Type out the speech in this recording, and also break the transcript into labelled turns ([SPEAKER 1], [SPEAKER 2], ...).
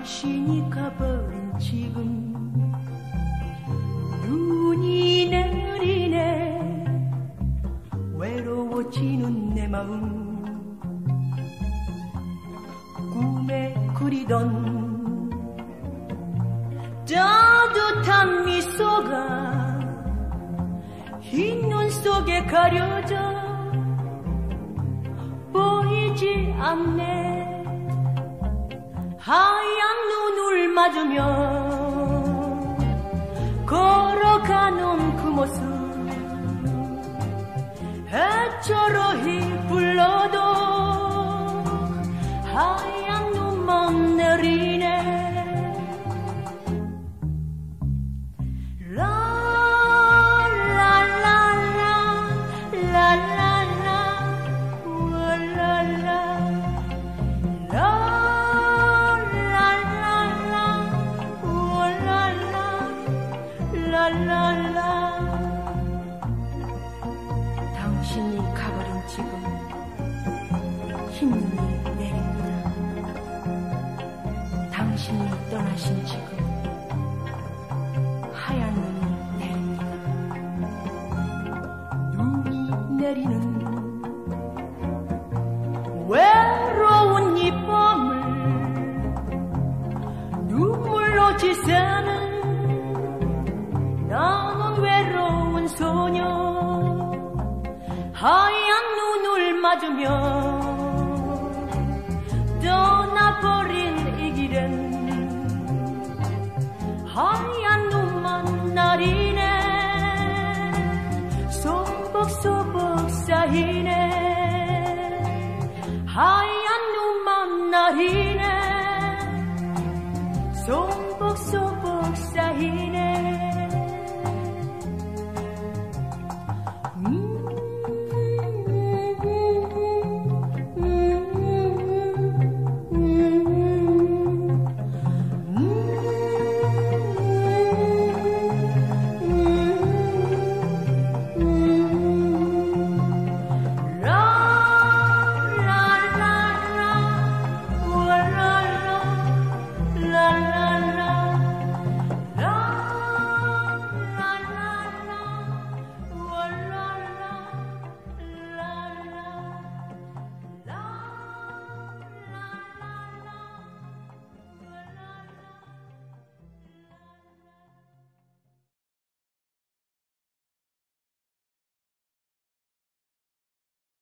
[SPEAKER 1] 당신이 가버린 지금. 눈이 내리네. 외로워지는 내 마음. 꿈에 그리던 따뜻한 미소가 흰 눈 속에 가려져 보이지 않네 맞으며 걸어가는 그 모습 당신이 가버린 지금 흰 눈이 내립니다. 당신이 떠나신 지금 하얀 눈이 내립니다. 눈이 내리는 맞으며 떠나버린 이 길은 하얀 눈만 나리네. 소복소복 쌓이네. 하얀 눈만 나리네. 소복소복 쌓이네.